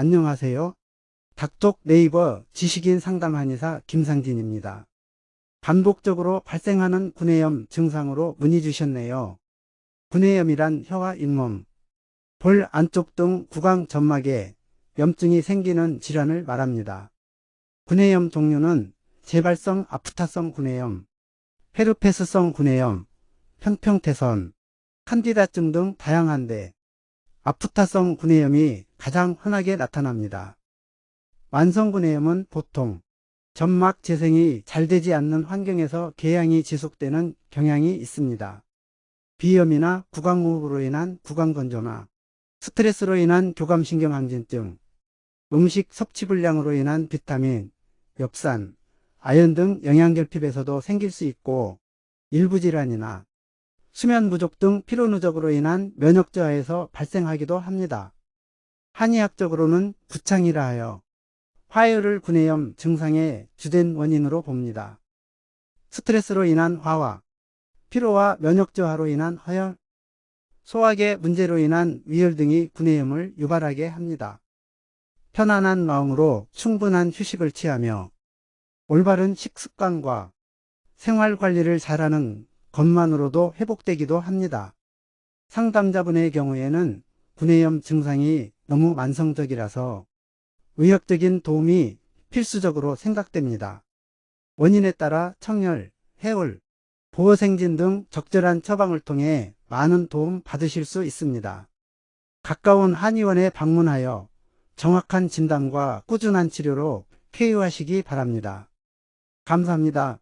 안녕하세요. 닥톡 네이버 지식인 상담 한의사 김상진입니다. 반복적으로 발생하는 구내염 증상으로 문의 주셨네요. 구내염이란 혀와 잇몸, 볼 안쪽 등 구강 점막에 염증이 생기는 질환을 말합니다. 구내염 종류는 재발성 아프타성 구내염, 헤르페스성 구내염, 평평태선, 칸디다증 등 다양한데 아프타성 구내염이 가장 흔하게 나타납니다. 만성 구내염은 보통 점막 재생이 잘 되지 않는 환경에서 궤양이 지속되는 경향이 있습니다. 비염이나 구강호흡으로 인한 구강건조나 스트레스로 인한 교감신경항진증, 음식 섭취 불량으로 인한 비타민, 엽산, 아연 등 영양결핍에서도 생길 수 있고 일부 질환이나 수면 부족 등 피로 누적으로 인한 면역 저하에서 발생하기도 합니다. 한의학적으로는 구창이라 하여 화열을 구내염 증상의 주된 원인으로 봅니다. 스트레스로 인한 화와 피로와 면역 저하로 인한 허열, 소화계 문제로 인한 위열 등이 구내염을 유발하게 합니다. 편안한 마음으로 충분한 휴식을 취하며 올바른 식습관과 생활 관리를 잘하는 것만으로도 회복되기도 합니다. 상담자분의 경우에는 구내염 증상이 너무 만성적이라서 의학적인 도움이 필수적으로 생각됩니다. 원인에 따라 청열, 해올, 보호생진 등 적절한 처방을 통해 많은 도움 받으실 수 있습니다. 가까운 한의원에 방문하여 정확한 진단과 꾸준한 치료로 쾌유하시기 바랍니다. 감사합니다.